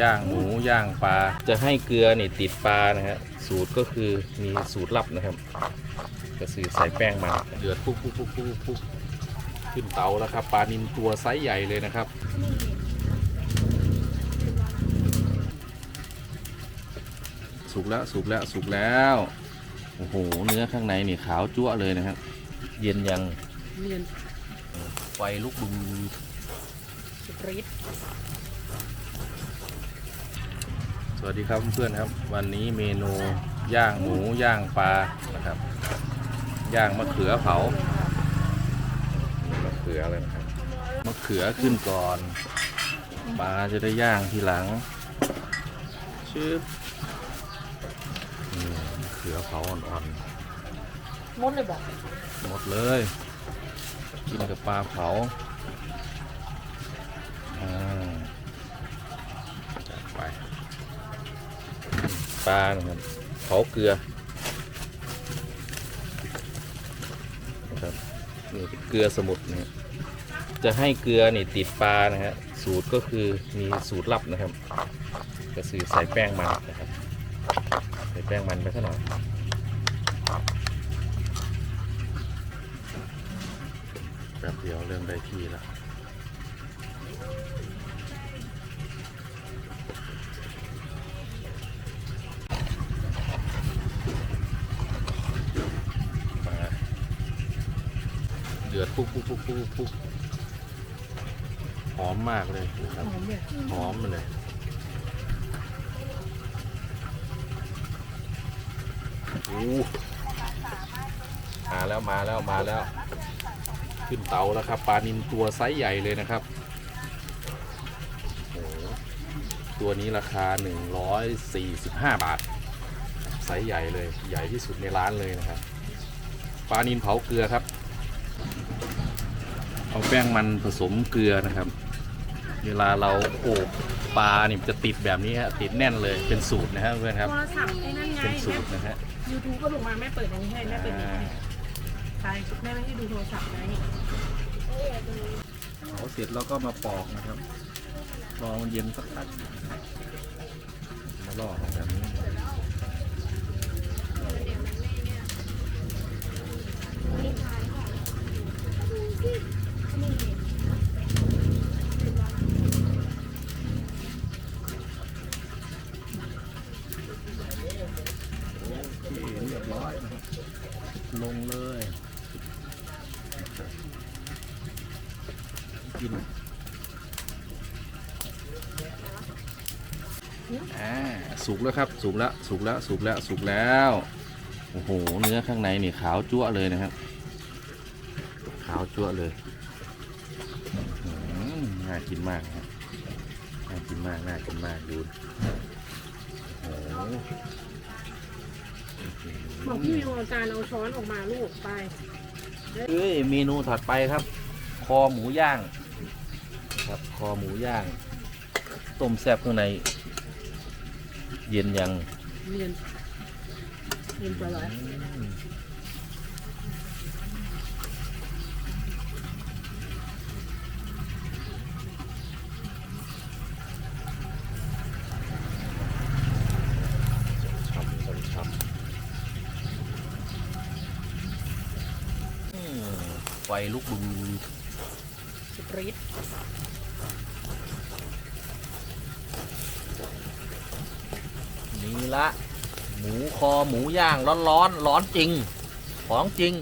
ย่างหมูย่างปลาจะให้เกลือนี่ติดปลานะฮะสูตรก็คือมีสูตรลับนะครับ ก็คือใส่แป้งมันเดือดปุ๊บปุ๊บปุ๊บปุ๊บปุ๊บขึ้นเตาแล้วครับปลานินตัวไซส์ใหญ่เลยนะครับสุกแล้วสุกแล้วสุกแล้วโอ้โหเนื้อข้างในนี่ขาวจั่วะเลยนะครับ เย็นยังเนียนไฟลุกดูสปริต สวัสดีครับเพื่อนๆครับ วันนี้เมนูย่างหมูย่างปลานะครับ ย่างมะเขือเผานี่มะเขือเลยนะครับมะเขือขึ้นก่อนปลาจะได้ย่างทีหลังชึบนี่มะเขือเผาอ่อนมดเลยบอกๆหมดเลยกินกับปลาเผาอ่าจัดไป ปลานะครับเผาเกลือนะครับนี่เกลือสมุทรนะฮะจะให้เกลือนี่ติดปลานะฮะสูตรก็คือมีสูตรลับนะครับ ก็คือใส่แป้งมันนะครับใส่แป้งมันไปสักหน่อยแป๊บเดียวเริ่มได้ที่แล้ว ดือดปุ๊บปุ๊บปุ๊บปุ๊บปุ๊บหอมมากเลยนะครับ หอมเนี่ยอมมาเลยโอ้มาแล้วมาแล้วมาแล้ว ขึ้นเตาแล้วครับปลานินตัวไซส์ใหญ่เลยนะครับโอ้ตัวนี้ราคา 145 บาท ไซส์ใหญ่เลย ใหญ่ที่สุดในร้านเลยนะครับปลานินเผาเกลือครับ เอาแป้งมันผสมเกลือนะครับ เวลาเราโอบปลานี่มันจะติดแบบนี้ฮะติดแน่นเลยเป็นสูตรนะฮะเพื่อนครับ โทรศัพท์ไอ้นั่นไงเป็นสูตรนะฮะยูทูบก็ถูกมาแม่เปิดอันนี้ให้แม่เปิดนี้ให้ใช่แม่ไม่ให้ดูโทรศัพท์ไงเผาเสร็จแล้วก็มาปอกนะครับ รอมันเย็นสักพักมาลอกแบบนี้ ลงเลย กินอ่าสุกแล้วครับ สุกแล้ว สุกแล้ว สุกแล้ว สุกแล้ว โอ้โห เนื้อข้างในนี่ขาวจั่วเลยนะครับ ขาวจั่วเลยหือน่ากินมากนะครับ น่ากินมาก น่ากินมากดูโอ้โห บอกพี่มิวเอาจานเอาช้อนออกมาลูกไปเอ้ยเมนูถัดไปครับ คอหมูย่าง ครับคอหมูย่าง ต้มแซ่บข้างใน เย็นยังเนียนเนียนไปเลย ช่ำช่ำช่ำอืมไฟลุกดูสปริตนี่ละ หมูคอหมูย่างร้อนร้อนๆร้อนจริง ของจริง